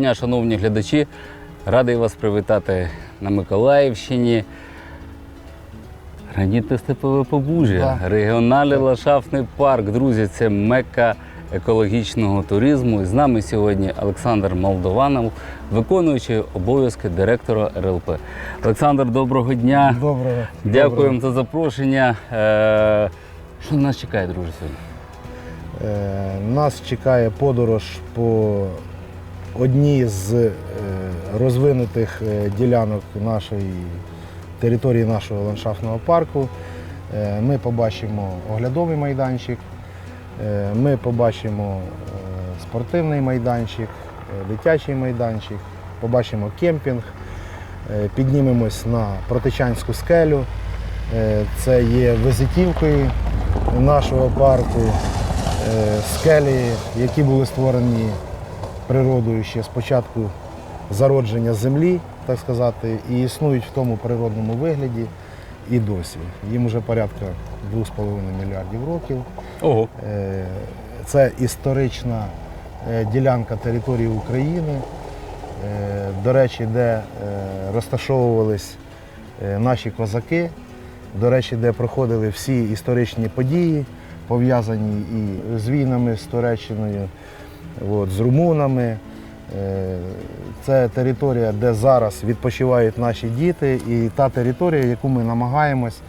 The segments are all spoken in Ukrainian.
Доброго дня, шановні глядачі. Радий вас привітати на Миколаївщині. Гранітне степове побужжя, Да. регіональний ландшафтний парк. Друзі, це мекка екологічного туризму. І з нами сьогодні Олександр Молдованов, виконуючий обов'язки директора РЛП. Олександр, доброго дня. Доброго. Дякуємо за запрошення. Е, Що нас чекає, сьогодні? Е, Нас чекає подорож по одній з е, розвинутих е, ділянок нашої території нашого ландшафтного парку. Е, Ми побачимо оглядовий майданчик, ми побачимо спортивний майданчик, дитячий майданчик, побачимо кемпінг, піднімемось на Протичанську скелю. Це є визитівкою нашого парку. Скелі, які були створені природою ще з початку зародження землі, так сказати, і існують в тому природному вигляді і досі. Їм вже порядка 2,5 мільярдів років. Ого. Е, Це історична е, ділянка території України, е, до речі, де розташовувались наші козаки, до речі, де проходили всі історичні події, пов'язані і з війнами з Туреччиною, от, з румунами. Е, Це територія, де зараз відпочивають наші діти, і та територія, яку ми намагаємось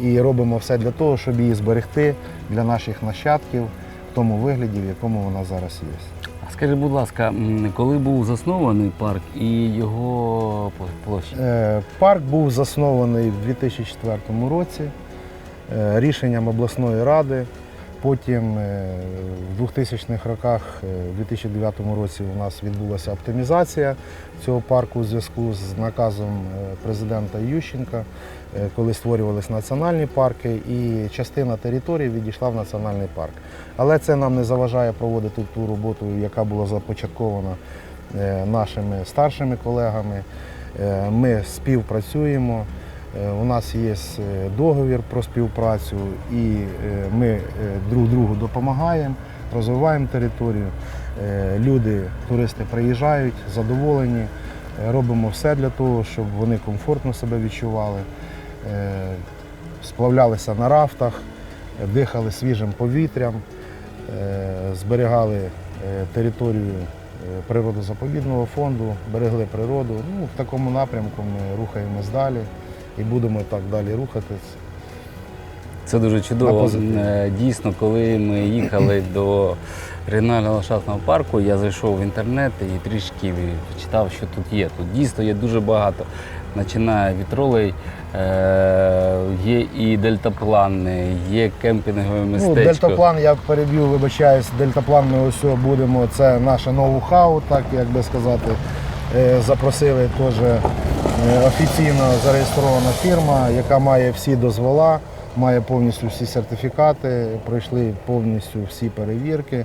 і робимо все для того, щоб її зберегти для наших нащадків в тому вигляді, в якому вона зараз є. Скажи, будь ласка, коли був заснований парк і його площа? Е, Парк був заснований в 2004 році е, рішенням обласної ради. Потім е, в 2000-х роках, е, в 2009 році у нас відбулася оптимізація цього парку у зв'язку з наказом е, президента Ющенка, коли створювалися національні парки, і частина території відійшла в національний парк. Але це нам не заважає проводити ту роботу, яка була започаткована нашими старшими колегами. Ми співпрацюємо. Е, У нас є е, договір про співпрацю, і е, ми друг другу допомагаємо, розвиваємо територію. Люди, туристи приїжджають, задоволені. Робимо все для того, щоб вони комфортно себе відчували, сплавлялися на рафтах, дихали свіжим повітрям, зберігали територію природозаповідного фонду, берегли природу. Ну, в такому напрямку ми рухаємось далі і будемо так далі рухатись. Це дуже чудово. Е, Дійсно, коли ми їхали до регіонального ландшафтного парку, я зайшов в інтернет і трішки читав, що тут є. Тут дійсно є дуже багато. Починає від тролей, е, є і дельтаплани, є кемпінгове Ну, дельтаплан, я переб'ю, вибачаюсь, дельтаплан ми ось будемо, це наше ноу-хау, так як би сказати. Е, Запросили теж офіційно зареєстрована фірма, яка має всі дозвола, має повністю всі сертифікати, пройшли повністю всі перевірки.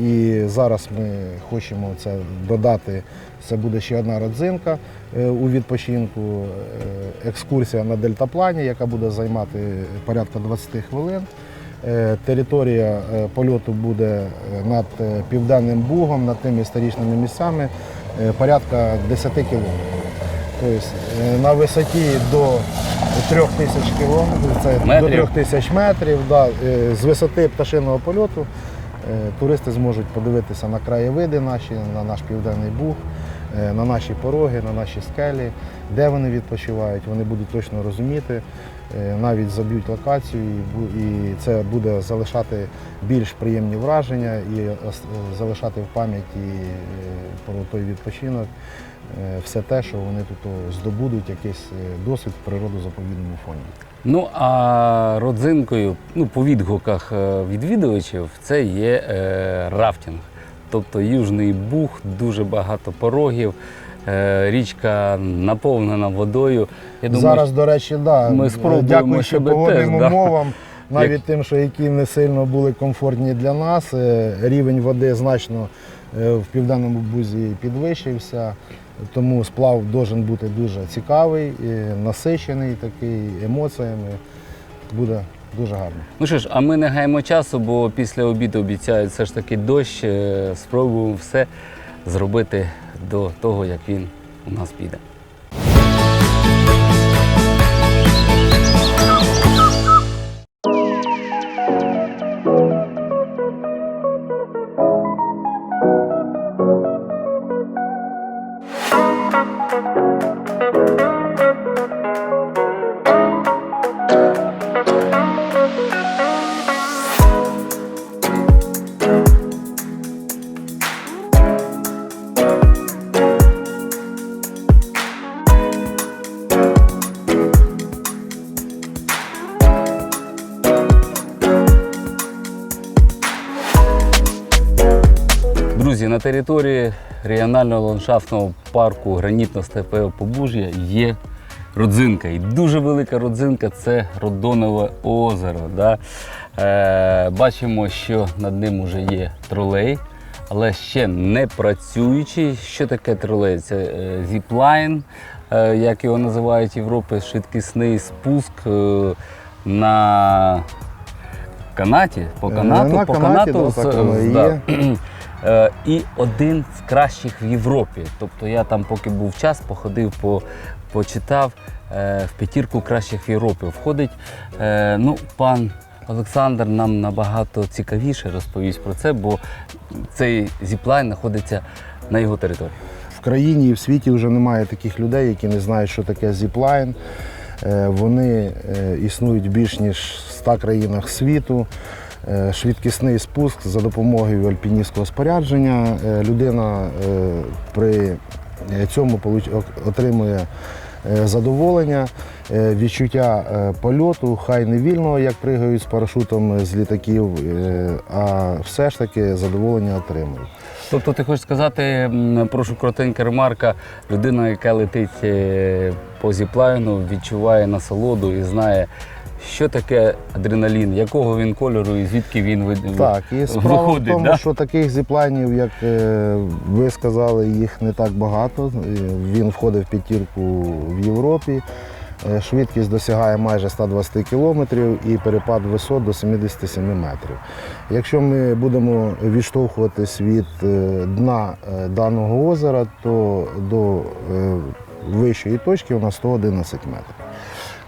І зараз ми хочемо це додати. Це буде ще одна родзинка е, у відпочинку. е, Екскурсія на дельтаплані, яка буде займати порядка 20 хвилин. Е, Територія е, польоту буде е, над е, Південним Бугом, над тими історичними місцями, е, порядка 10 кілометрів. Тобто на висоті до 3 тисяч кілометрів, це Метрів. до 3 тисяч метрів. Да, е, з висоти пташиного польоту е, туристи зможуть подивитися на краєвиди наші, на наш південний буг, на наші пороги, на наші скелі, де вони відпочивають, вони будуть точно розуміти, навіть заб'ють локацію, і це буде залишати більш приємні враження і залишати в пам'яті про той відпочинок все те, що вони тут здобудуть, якийсь е, досвід в природозаповідному фонді. Ну а родзинкою, ну по відгуках е, відвідувачів, це є е, рафтинг. Тобто Южний Буг, дуже багато порогів, е, річка наповнена водою. Я думаю, Зараз, до речі, да, ми спробуємо дякуючи себе погодним теж, да. Навіть тим, що які не сильно були комфортні для нас, е, рівень води значно е, в південному бузі підвищився. Тому сплав должен бути дуже цікавий, і насичений такий емоціями. Буде дуже гарно. Ну що ж, а ми не гаємо часу, бо після обіду обіцяють все ж таки дощ. е, Спробуємо все зробити до того, як він у нас піде. Друзі, на території регіонального ландшафтного парку гранітно-степеве побужжя є родзинка. І дуже велика родзинка це Родонове озеро. Да? Е, бачимо, що над ним вже є тролей, але ще не працюючий. Що таке тролей? Це е, зіплайн, е, як його називають в Європі, швидкісний спуск е, на канаті, по Е, канату, на по канаті, канату да, так з- да. Е, І один з кращих в Європі. Тобто я там, поки був час, походив, по, почитав е, в п'ятірку кращих в Європі. Входить е, ну, пан Олександр нам набагато цікавіше розповість про це, бо цей зіплайн знаходиться на його території. В країні і в світі вже немає таких людей, які не знають, що таке зіплайн. Вони існують більш ніж в 100 країнах світу. Е, Швидкісний спуск за допомогою альпіністського спорядження. Е, Людина е, при цьому отримує задоволення, відчуття польоту, хай не вільного, як пригають з парашутом з літаків, а все ж таки задоволення отримують. Тобто ти хочеш сказати, прошу коротенька ремарка, людина, яка летить по зіплайну, відчуває насолоду і знає, що таке адреналін, якого він кольору і звідки він ви- Так, і справа виходить. в тому, да? що таких зіплайнів, як е, ви сказали, їх не так багато. Е, Він входить в п'ятірку в Європі. Е, Швидкість досягає майже 120 кілометрів і перепад висот до 77 метрів. Якщо ми будемо відштовхуватись від дна даного озера, то до вищої точки у нас 111 метрів.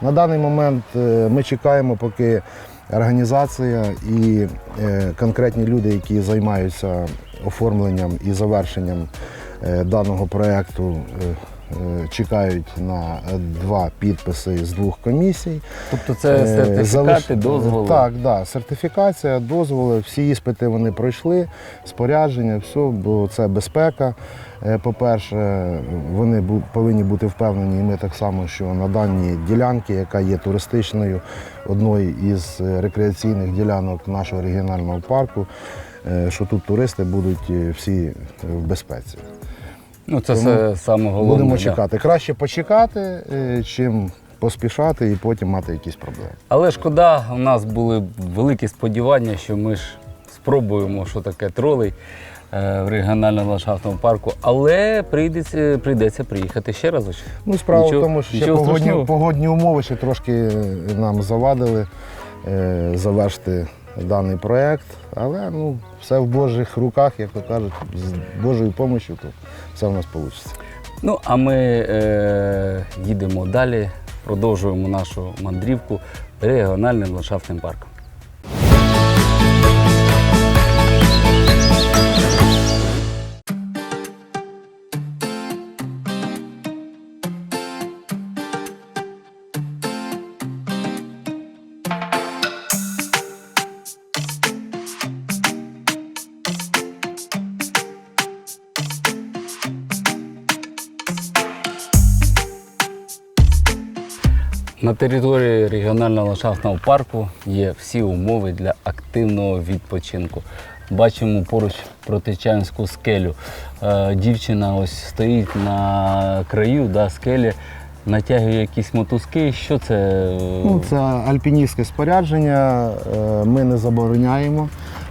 На даний момент е, ми чекаємо, поки організація і е, конкретні люди, які займаються оформленням і завершенням е, даного проєкту, чекають на е, два підписи з двох комісій. Тобто це Е, сертифікати, залиш- дозволи. Так, да, сертифікація, дозволи, всі іспити вони пройшли, спорядження, все, бо це безпека. Е, По-перше, вони повинні бути впевнені, і ми так само, що на даній ділянці, яка є туристичною, одною із е, рекреаційних ділянок нашого регіонального парку, е, що тут туристи будуть е, всі е, в безпеці. Ну, це Тому все саме головне. Будемо да. чекати. Краще почекати, е, чим поспішати і потім мати якісь проблеми. Але шкода, у нас були великі сподівання, що ми ж спробуємо, що таке тролей е, в регіональному ландшафтному парку, але прийдеться, прийдеться приїхати ще раз. Ну, справа Нічого- в тому, що ще погодні, погодні умови ще трошки нам завадили е, завершити даний проєкт. Але ну, все в Божих руках, як то кажуть, з Божою допомогою, то все в нас вийде. Ну, а ми е, їдемо далі, продовжуємо нашу мандрівку регіональним ландшафтним парком. Території регіонального ландшафтного парку є всі умови для активного відпочинку. Бачимо поруч протичанську скелю. Е, дівчина ось стоїть на краю да, скелі, натягує якісь мотузки. Що це? Ну, це альпіністське спорядження, е, ми не забороняємо.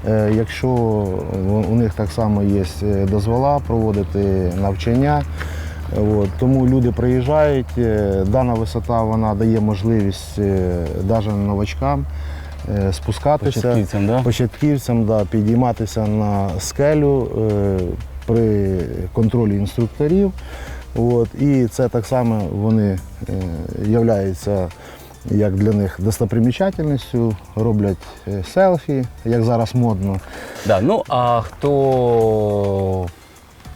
Е, Якщо у- них так само є дозвола проводити навчання, От, тому люди приїжджають. е, Дана висота вона дає можливість навіть новачкам е, спускатися. Початківцям, да? початківцям да, підійматися на скелю, е, при контролі інструкторів. От, і це так само вони е, являються як для них достопримічательністю, роблять е, селфі, як зараз модно. Да, ну а хто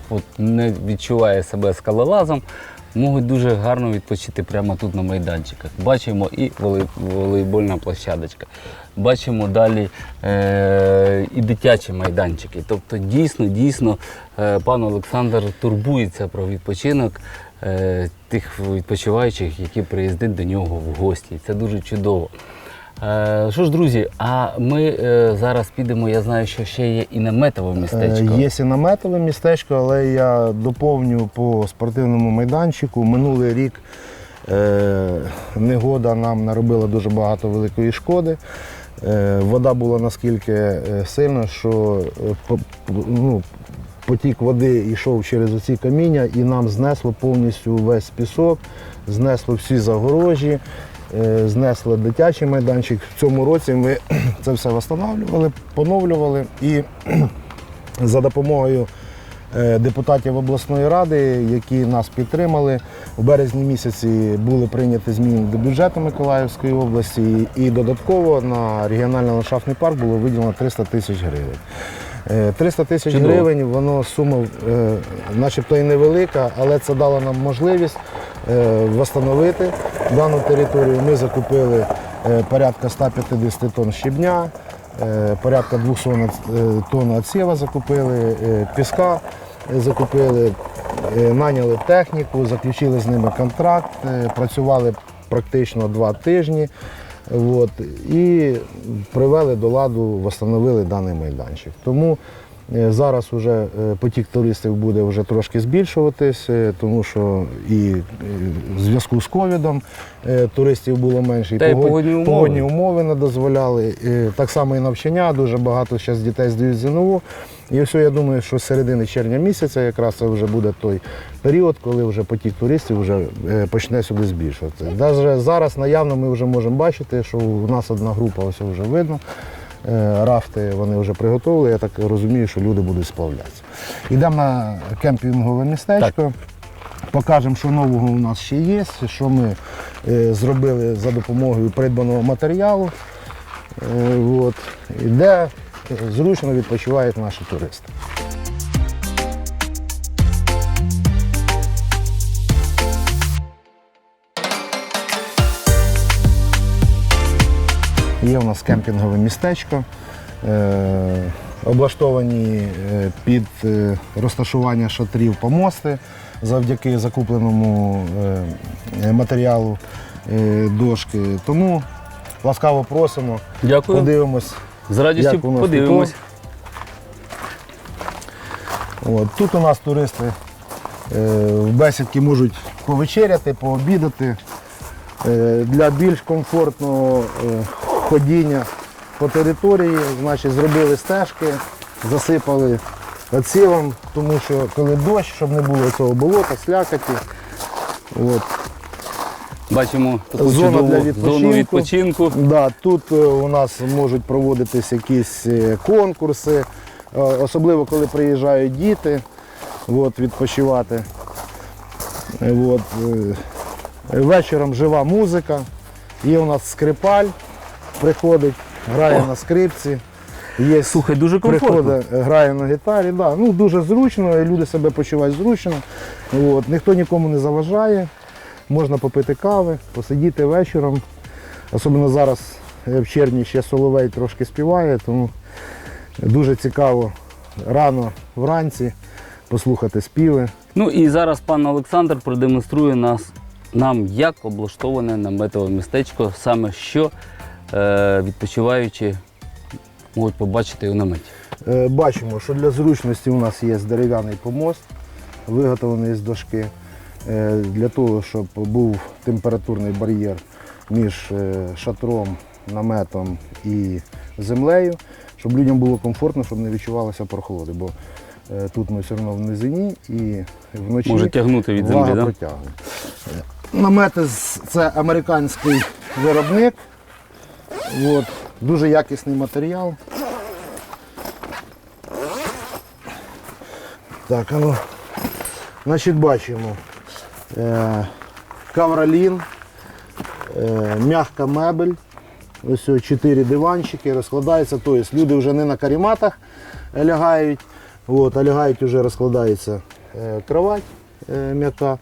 от, не відчуває себе скалолазом, можуть дуже гарно відпочити прямо тут на майданчиках. Бачимо і волейбольна площадочка. Бачимо далі е- і дитячі майданчики. Тобто дійсно, дійсно, е- пан Олександр турбується про відпочинок е- тих відпочиваючих, які приїздять до нього в гості. Це дуже чудово. Е, Що ж, друзі, а ми е, зараз підемо. Я знаю, що ще є і наметове містечко. Е, Є і наметове містечко, але я доповню по спортивному майданчику. Минулий рік негода нам наробила дуже багато великої шкоди. Вода була наскільки сильна, що ну, потік води йшов через оці каміння і нам знесло повністю весь пісок, знесло всі загорожі, е, знесло дитячий майданчик. В цьому році ми це все встановлювали, поновлювали і за допомогою е, депутатів обласної ради, які нас підтримали. У березні місяці були прийняті зміни до бюджету Миколаївської області, і додатково на регіональний ландшафтний парк було виділено 300 тисяч гривень. Е, 300 тисяч гривень, воно сума е, начебто і невелика, але це дало нам можливість е, встановити дану територію. Ми закупили е, порядка 150 тонн щебня, е, порядка 200 е, тонн отсєва закупили, е, піска е, закупили, е, наняли техніку, заключили з ними контракт, е, працювали практично два тижні. От, і привели до ладу, встановили даний майданчик. Тому е, зараз уже е, потік туристів буде вже трошки збільшуватись, е, тому що і е, в зв'язку з ковідом е, туристів було менше, і погодні умови. погодні умови не дозволяли. Е, Так само і навчання, дуже багато зараз дітей здають ЗНО. І все, я думаю, що з середини червня місяця якраз це вже буде той період, коли вже потік туристів вже е, почне сюди збільшуватися. Навіть зараз наявно ми вже можемо бачити, що у нас одна група ось вже видно. Е, Рафти вони вже приготовили, я так розумію, що люди будуть сплавлятися. Йдемо на кемпінгове містечко. Покажемо, що нового у нас ще є, що ми е, зробили за допомогою придбаного матеріалу. Е, от, і де зручно відпочивають наші туристи. Є у нас кемпінгове містечко, е, облаштовані е, під е, розташування шатрів помости завдяки закупленому матеріалу дошки. Тому ласкаво просимо, Дякую. подивимось. З радістю як у нас подивимось. От, тут у нас туристи в бесідки можуть повечеряти, пообідати. Для більш комфортного ходіння по території, значить, зробили стежки, засипали оцілом, тому що коли дощ, щоб не було цього болота, слякоті. От. Бачимо таку Зона чудову для відпочинку. зону відпочинку. Да, тут е, у нас можуть проводитись якісь е, конкурси, е, особливо коли приїжджають діти от, відпочивати. От, вечором жива музика. Є у нас скрипаль, приходить, грає О. на скрипці. Є Слухай, дуже комфортно. приходить, грає на гітарі. Да. Ну, дуже зручно, люди себе почувають зручно. От. Ніхто нікому не заважає. Можна попити кави, посидіти вечором. Особливо зараз е, в червні ще соловей трошки співає, тому дуже цікаво рано вранці послухати співи. Ну і зараз пан Олександр продемонструє нас, нам, як облаштоване наметове містечко, саме що е, відпочиваючи можуть побачити у наметі. Е, Бачимо, що для зручності у нас є дерев'яний помост, виготовлений з дошки, е, для того, щоб був температурний бар'єр між е, шатром, наметом і землею, щоб людям було комфортно, щоб не відчувалося прохолоди. Бо е, тут ми все одно в низині і вночі Може тягнути від землі, да? протягує. Е, Намети це американський виробник. От, дуже якісний матеріал. Так, ну, значить, бачимо. Е, кавролін, е, м'яка мебель. Ось чотири диванчики розкладаються. Тобто люди вже не на каріматах лягають, от, а лягають вже розкладається е, кровать е, м'яка.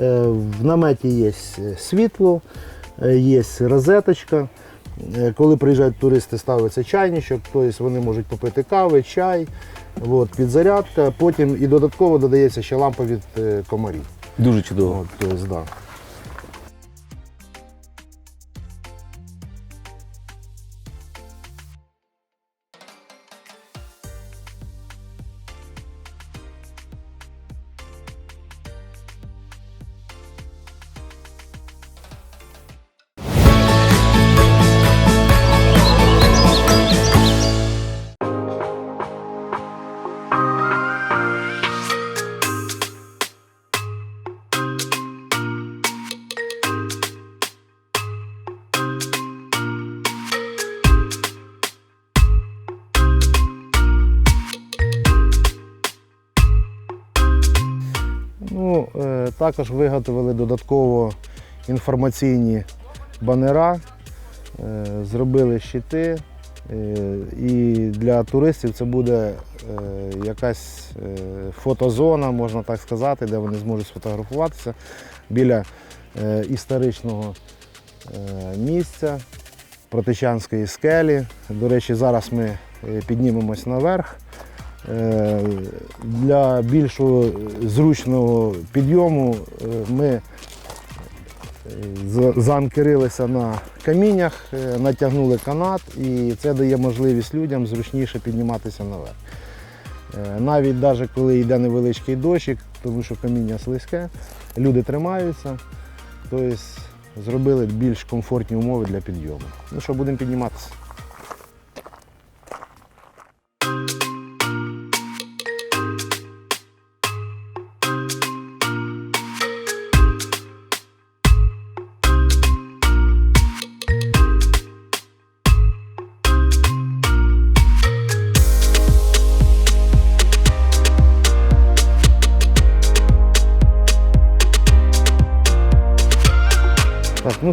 Е, в наметі є світло, е, є розеточка. Е, Коли приїжджають туристи, ставиться чайничок, тобто вони можуть попити кави, чай, от, підзарядка. Потім і додатково додається ще лампа від е, комарів. Дуже чудово. От, тобто, да. Також виготовили додатково інформаційні банера, е, зробили щити. е, І для туристів це буде е, якась фотозона, можна так сказати, де вони зможуть сфотографуватися біля історичного місця Протичанської скелі. До речі, зараз ми піднімемось наверх. Е, Для більшого зручного підйому е, ми е, заанкерилися на каміннях, натягнули канат і це дає можливість людям зручніше підніматися наверх. Навіть навіть коли йде невеличкий дощик, тому що каміння слизьке, люди тримаються, тобто зробили більш комфортні умови для підйому. Ну що, будемо підніматися.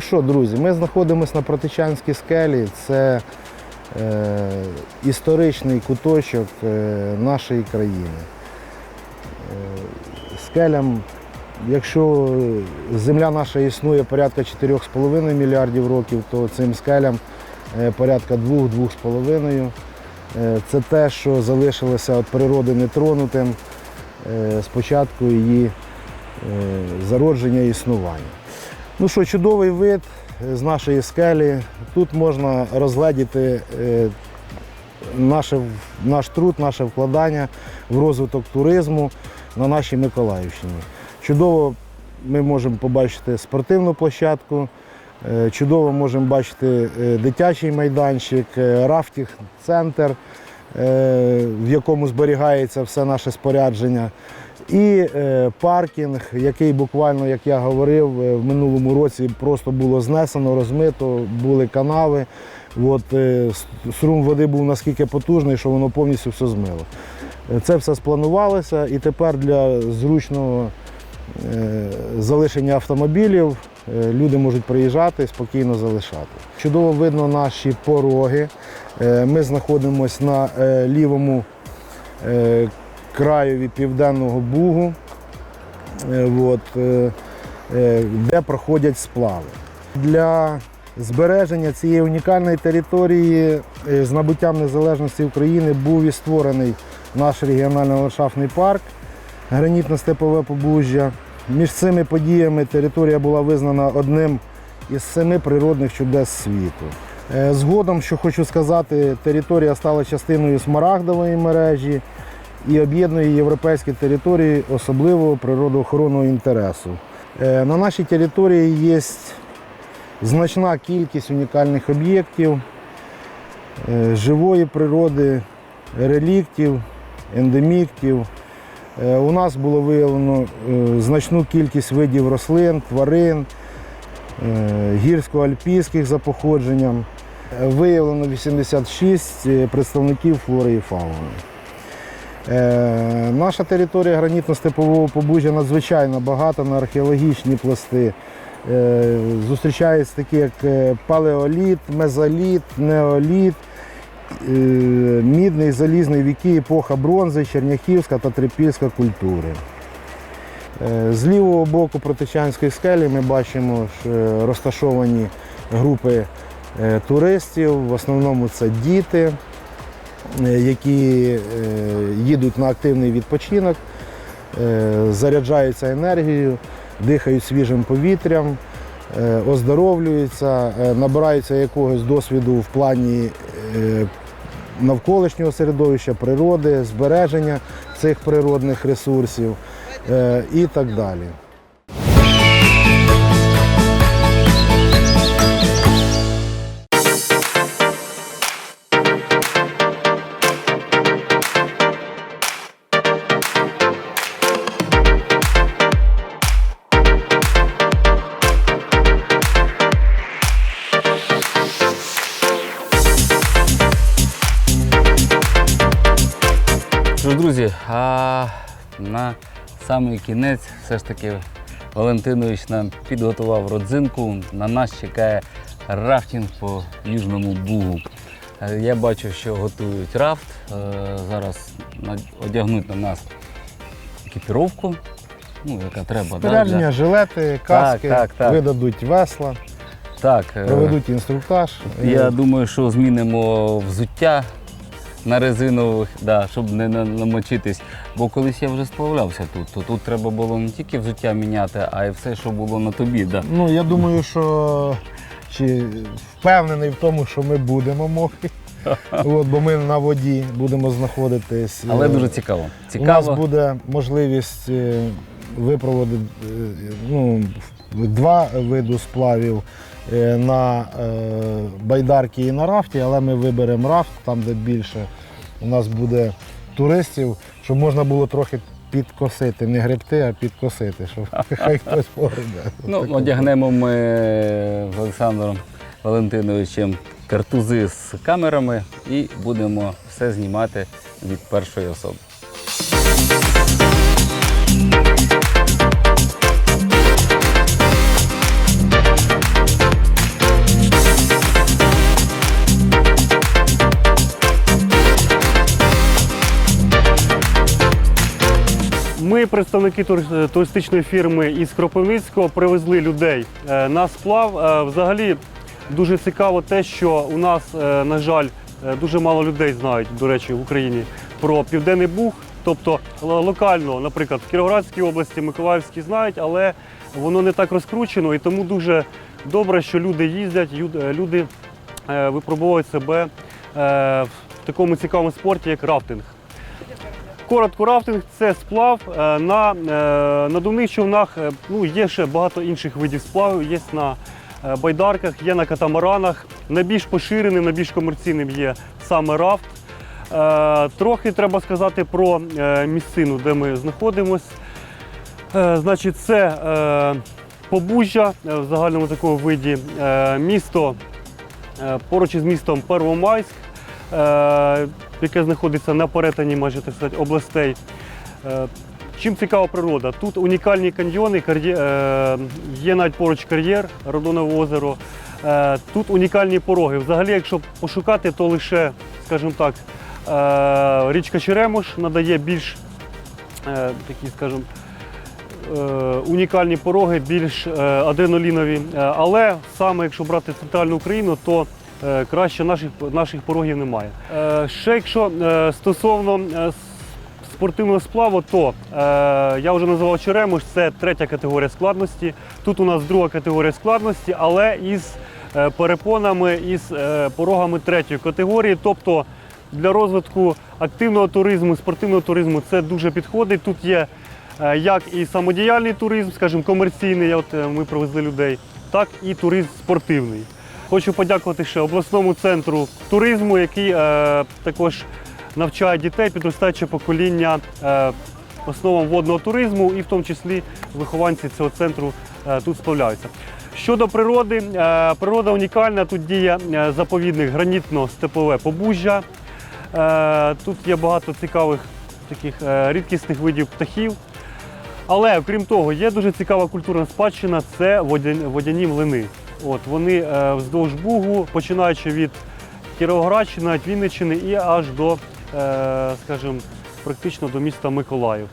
Що, друзі, ми знаходимося на Протичанській скелі. Це е, історичний куточок е, нашої країни. Е, скелям, якщо земля наша існує порядка 4,5 мільярдів років, то цим скелям е, порядка 2-2,5. Е, це те, що залишилося від природи нетронутим з початку її зародження і існування. Ну що, чудовий вид з нашої скелі. Тут можна розгледіти е, наше, наш труд, наше вкладання в розвиток туризму на нашій Миколаївщині. Чудово ми можемо побачити спортивну площадку, е, чудово можемо бачити е, дитячий майданчик, рафтинг-центр, е, в якому зберігається все наше спорядження. І е, паркінг, який буквально, як я говорив, е, в минулому році просто було знесено, розмито, були канави. От, е, струм води був наскільки потужний, що воно повністю все змило. Це все спланувалося і тепер для зручного залишення автомобілів люди можуть приїжджати спокійно залишати. Чудово видно наші пороги. Ми знаходимося на лівому краєві Південного Бугу, е, от, е, е, де проходять сплави. Для збереження цієї унікальної території з набуттям незалежності України був і створений наш регіональний ландшафтний парк Гранітно-Степове Побужжя. Між цими подіями територія була визнана одним із семи природних чудес світу. Згодом, що хочу сказати, територія стала частиною смарагдової мережі і об'єднує європейські території особливого природоохоронного інтересу. Е, На нашій території є значна кількість унікальних об'єктів е, живої природи, реліктів, ендеміктів. Е, У нас було виявлено значну кількість видів рослин, тварин, гірсько-альпійських за походженням. Виявлено 86 представників флори і фауни. Е, наша територія гранітно-степового побужжя надзвичайно багата на археологічні пласти. Е, зустрічаються такі, як е, палеоліт, мезоліт, неоліт, е, мідний, залізний віки, епоха бронзи, черняхівська та трипільська культури. З лівого боку Протичанської скелі ми бачимо розташовані групи туристів. В основному це діти, які е, їдуть на активний відпочинок, е, заряджаються енергією, дихають свіжим повітрям, е, оздоровлюються, е, набираються якогось досвіду в плані е, навколишнього середовища, природи, збереження цих природних ресурсів е, і так далі. А на самий кінець все ж таки Валентинович нам підготував родзинку. На нас чекає рафтинг по Южному Бугу. Е, Я бачу, що готують рафт. Е, Зараз одягнуть на нас екіпіровку, ну, яка треба. да, Спорядження, для- жилети, каски, так, так. видадуть весла, Так, е, проведуть інструктаж. Я думаю, що змінимо взуття на резинових, да, щоб не намочитись. Бо колись я вже сплавлявся тут, то тут треба було не тільки взуття міняти, а й все, що було на тобі. Да. Ну, я думаю, що чи впевнений в тому, що ми будемо мокрі. От, бо ми на воді будемо знаходитись. Але Е, дуже цікаво. У нас буде можливість е, випроводити е, ну, два види сплавів на е, байдарки і на рафті, але ми виберемо рафт, там де більше у нас буде туристів, щоб можна було трохи підкосити, не гребти, а підкосити, щоб хай хтось погребе. Ну, одягнемо ми з Олександром Валентиновичем картузи з камерами і будемо все знімати від першої особи. Ми, представники туристичної фірми із Кропивницького, привезли людей е, на сплав. Е, Взагалі дуже цікаво те, що у нас, е, на жаль, е, дуже мало людей знають, до речі, в Україні про Південний Буг. Тобто локально, наприклад, в Кіровоградській області, Миколаївській знають, але воно не так розкручено і тому дуже добре, що люди їздять, е, люди е, випробовують себе е, в такому цікавому спорті, як рафтинг. Коротко, рафтинг це сплав е, на е, надувних човнах. е, Ну, є ще багато інших видів сплавів. Є на байдарках, є на катамаранах. Найбільш поширеним, найбільш комерційним є саме рафт. Трохи треба сказати про місцину, де ми знаходимося. Е, Значить, це Побужжя в загальному такому виді, місто поруч із містом Первомайськ, яке знаходиться на перетині майже так сказати, областей. Е, Чим цікава природа? Тут унікальні каньйони, е, є навіть поруч кар'єр, Родонове озеро. Е, Тут унікальні пороги. Взагалі, якщо пошукати, то лише, скажімо так, річка Черемош надає більш такі, скажімо, унікальні пороги, більш адреналінові. Але саме якщо брати центральну Україну, то краще наших, наших порогів немає. Е, Ще якщо е, стосовно е, спортивного сплаву, то е, я вже називав Черемош, це третя категорія складності. Тут у нас друга категорія складності, але із е, перепонами, із е, порогами третьої категорії. Тобто для розвитку активного туризму, спортивного туризму це дуже підходить. Тут є е, як і самодіяльний туризм, скажімо, комерційний, от е, ми привезли людей, так і туризм спортивний. Хочу подякувати ще обласному центру туризму, який е, також навчає дітей, підростаюче покоління е, основам водного туризму, і в тому числі вихованці цього центру е, тут справляються. Щодо природи, е, природа унікальна. Тут діє е, заповідник гранітно-степове побужжя. Е, Тут є багато цікавих таких е, рідкісних видів птахів. Але крім того, є дуже цікава культурна спадщина це водяні млини. От, вони е, вздовж Бугу, починаючи від Кіровоградщини, Вінниччини і аж до, е, скажімо, практично до міста Миколаїв.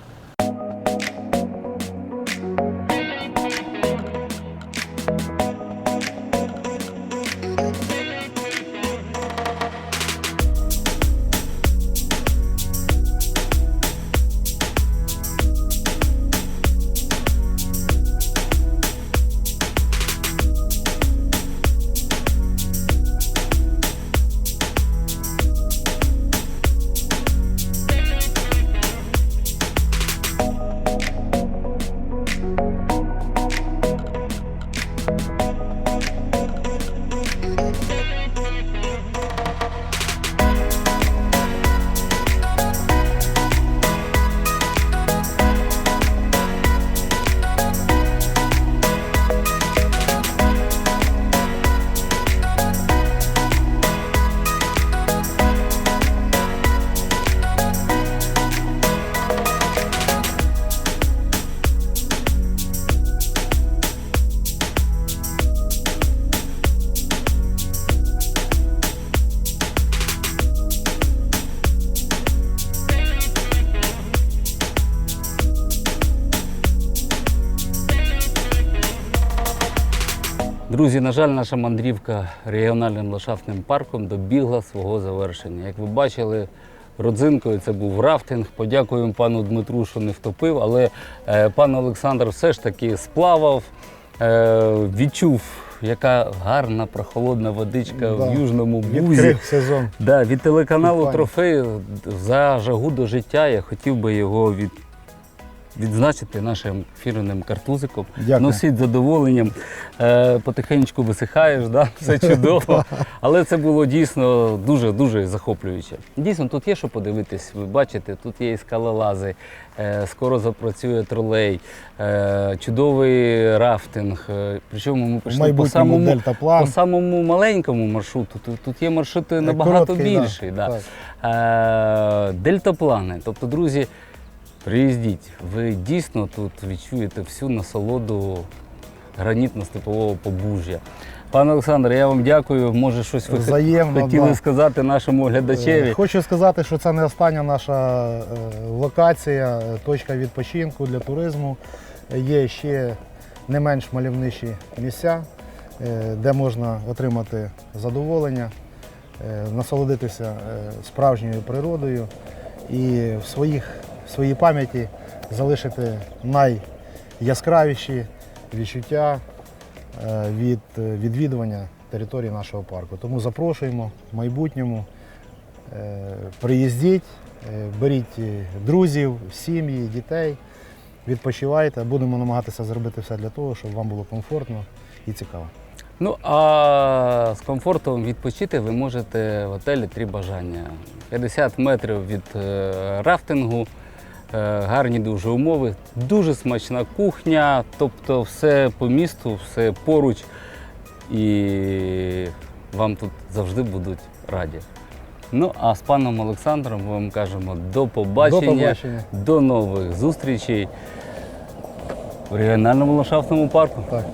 Друзі, на жаль, наша мандрівка регіональним ландшафтним парком добігла свого завершення. Як ви бачили, родзинкою це був рафтинг. Подякуємо пану Дмитру, що не втопив, але е, пан Олександр все ж таки сплавав, е, відчув, яка гарна прохолодна водичка Да. в Южному Бузі. Відкрив сезон. Да, від телеканалу Трофей за жагу до життя я хотів би його від, відзначити нашим фірменним картузиком. Дякую. Носить задоволенням. Е, потихеньку висихаєш, да? все чудово. Але це було дійсно дуже-дуже захоплююче. Дійсно, тут є що подивитись. Ви бачите, тут є і скалолази, е, скоро запрацює тролей, е, чудовий рафтинг. Е, Причому ми В прийшли по самому, по самому маленькому маршруту. Тут, тут є маршрути набагато Короткий, да, більші. Да. так. Е, дельтаплани. Тобто, друзі, приїздіть. Ви дійсно тут відчуєте всю насолоду гранітно-степового побужжя. Пане Олександр, я вам дякую. Може, щось ви Взаємно, хотіли да. сказати нашому глядачеві. Е, Хочу сказати, що це не остання наша е, локація, е, точка відпочинку для туризму. Є ще не менш мальовничі місця, де можна отримати задоволення, насолодитися справжньою природою і в своїх, своїй пам'яті залишити найяскравіші відчуття е, від е, відвідування території нашого парку. Тому запрошуємо в майбутньому. Е, Приїздіть, беріть друзів, сім'ї, дітей, відпочивайте. Будемо намагатися зробити все для того, щоб вам було комфортно і цікаво. Ну а з комфортом відпочити ви можете в готелі три бажання. 50 метрів від рафтингу, гарні дуже умови, дуже смачна кухня, тобто все по місту, все поруч, і вам тут завжди будуть раді. Ну а з паном Олександром ми вам кажемо до побачення, До побачення. до нових зустрічей в регіональному ландшафтному парку. Так.